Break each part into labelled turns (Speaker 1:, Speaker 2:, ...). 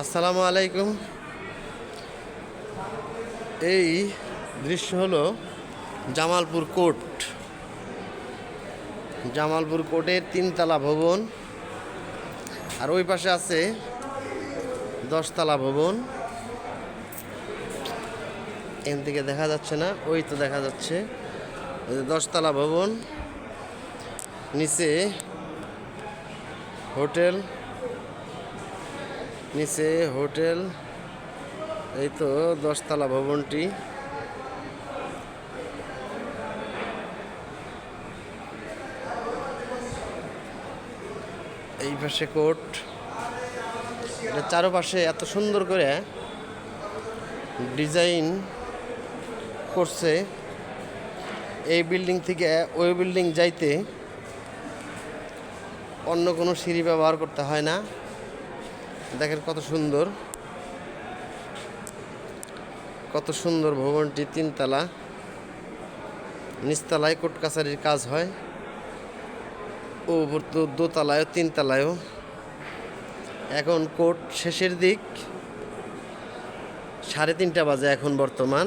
Speaker 1: আসসালামু আলাইকুম। এই দৃশ্য হলো জামালপুর কোর্ট। জামালপুর কোর্টের তিনতলা ভবন। আর ওই পাশে আছে দশতলা ভবন। এখান থেকে দেখা যাচ্ছে না, ওই তো দেখা যাচ্ছে। দশতলা ভবন। নিচে হোটেল। নিচে হোটেল, এই তো দশতলা ভবনটি। এই পাশে কোর্ট। এটা চারপাশে এত সুন্দর করে ডিজাইন করছে। এই বিল্ডিং থেকে ওই বিল্ডিং যাইতে অন্য কোনো সিঁড়ি ব্যবহার করতে হয় না। দেখেন কত সুন্দর। কত সুন্দর ভবনটি, তিনতলা। নিচতলায় কোর্ট কাছারির কাজ হয়। ও দোতলায়ও, তিনতলায়ও। এখন কোর্ট শেষের দিক। সাড়ে তিনটা বাজে এখন বর্তমান।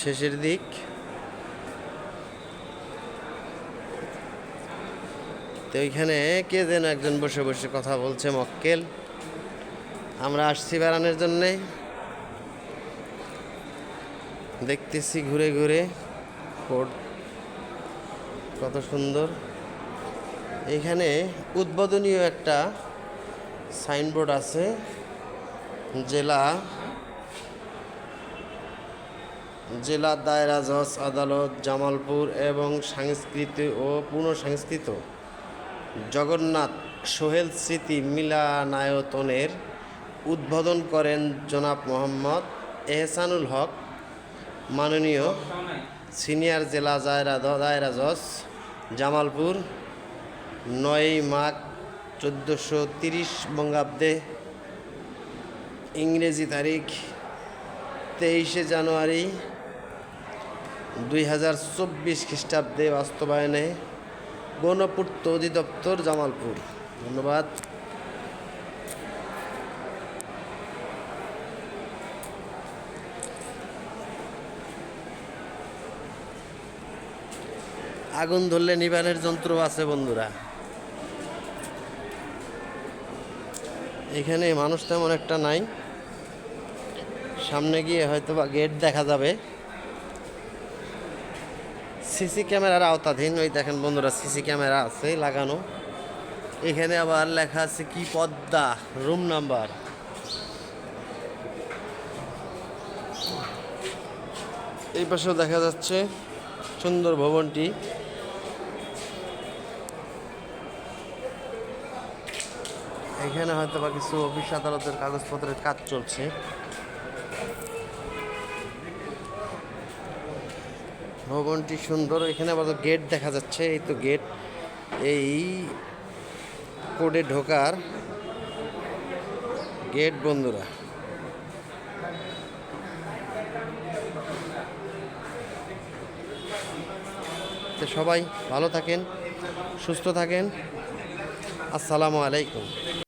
Speaker 1: শেষের দিক। তো ওইখানে কে যেন একজন বসে বসে কথা বলছে মক্কেল। আমরা আসছি বেড়ানোর জন্যে। দেখতেছি ঘুরে ঘুরে কোর্ট কত সুন্দর। এখানে উদ্বোধনীয় একটা সাইনবোর্ড আছে, জেলা জেলা দায়রা জজ আদালত জামালপুর এবং সাংস্কৃতিক ও পুনঃসংস্কৃত। জগন্নাথ সোহেল স্মৃতি মিলানায়তনের উদ্বোধন করেন জনাব মোহাম্মদ এহসানুল হক, মাননীয় সিনিয়র জেলা জায়রা দায়রা জজ জামালপুর, নয় মাঘ চোদ্দোশো তিরিশ বঙ্গাব্দে ইংরেজি তারিখ তেইশে জানুয়ারি দুই হাজার চব্বিশ খ্রিস্টাব্দে বাস্তবায়নে গণপূর্ত অধিদপ্তর জামালপুর। ধন্যবাদ। আগুন ধরলে নিবানের যন্ত্র আছে বন্ধুরা। এখানে মানুষ তেমন একটা নাই। সামনে গিয়ে হয়তো বা গেট দেখা যাবে। সিসি ক্যামেরার আওতাধীন, ওই দেখেন বন্ধুরা সিসি ক্যামেরা আছে লাগানো। এখানে আবার লেখা আছে কি পদ্মা, রুম নাম্বার। এই পাশেও দেখা যাচ্ছে সুন্দর ভবনটি। এখানে হয়তো বা কিছু অফিস আদালতের কাগজপত্রের কাজ চলছে। ভবনটি সুন্দর, এখানে আবার গেট দেখা যাচ্ছে, এই তো গেট। এই কোডে ঢোকার গেট বন্ধুরা। তো সবাই ভালো থাকেন, সুস্থ থাকেন। আসসালামু আলাইকুম।